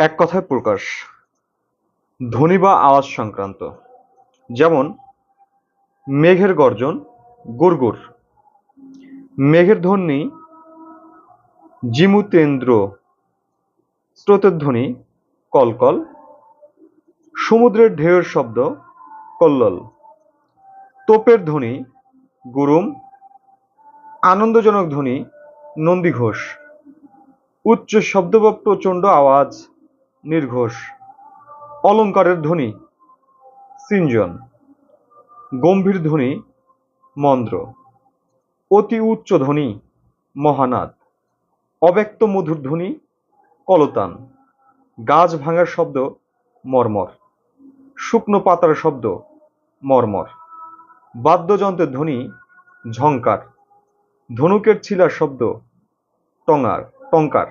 এক কথায় প্রকাশ। ধ্বনি বা আওয়াজ সংক্রান্ত। যেমন, মেঘের গর্জন গুড়গুড় মেঘের ধ্বনি, জিমুতেন্দ্র। স্রোতের ধ্বনি কলকল সমুদ্রের ঢেউয়ের শব্দ কল্লোল তোপের ধ্বনি, গুরুম। আনন্দজনক ধ্বনি নন্দীঘোষ উচ্চ শব্দ বা প্রচণ্ড আওয়াজ নির্ঘোষ। অলঙ্কারের ধ্বনি, সিঞ্জন। গম্ভীর ধ্বনি মন্দ্র অতি উচ্চ ধ্বনি, মহানাদ। অব্যক্ত মধুর ধ্বনি, কলতান। গাছ ভাঙার শব্দ, মর্মর। শুকনো পাতার শব্দ, মর্মর। বাদ্যযন্ত্রের ধ্বনি ঝঙ্কার ধনুকের ছিলার শব্দ, টঙার টঙ্কার